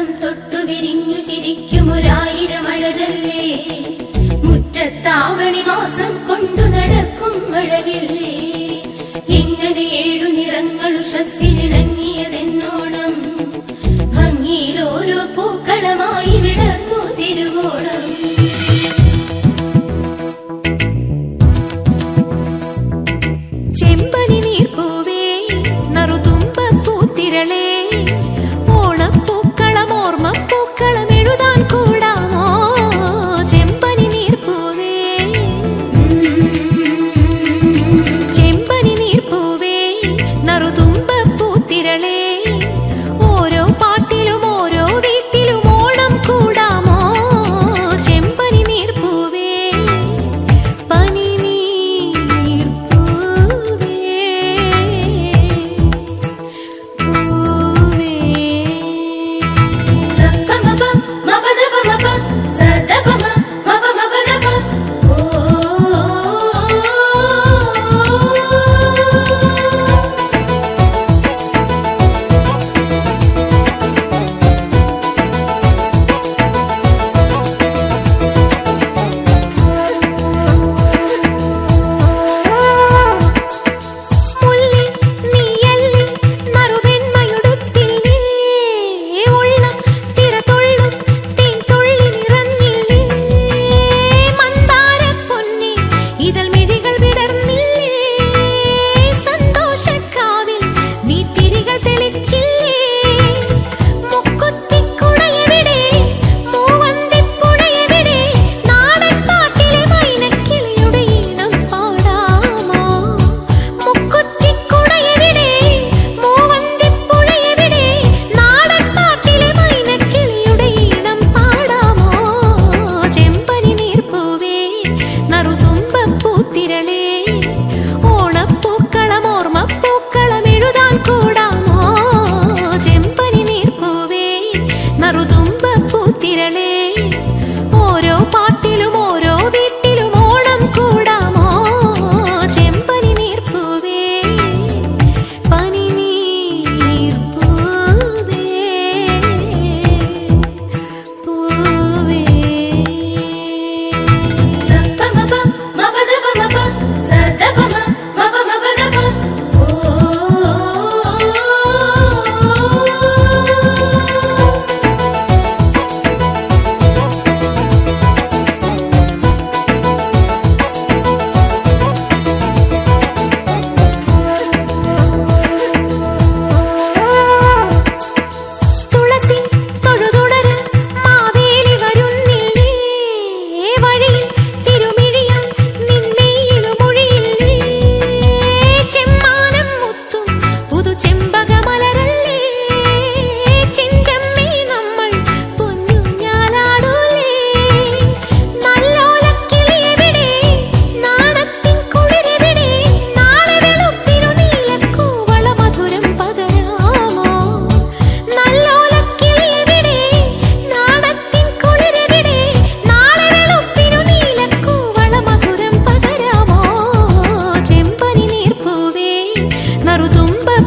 മുഖം തൊട്ടു വിരിഞ്ഞു ചിരിക്കുമൊരായിരം അഴകല്ലേ? മുറ്റത്താവണി മാസം കൊണ്ടു നടക്കും മഴവില്ലേ? എങ്ങനെ ഏഴു നിറങ്ങൾ ഉഷസ്സിലിണങ്ങി വിരളേ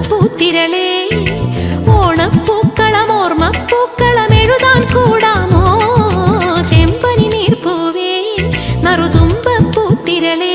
പൂത്തിരളേ ഓണപ്പൂക്കളം ഓർമ്മപ്പൂക്കളം എഴുതാൻ കൂടാമോ? ചെമ്പനി നീർപ്പൂവേ നറുതുമ്പ പൂത്തിരളേ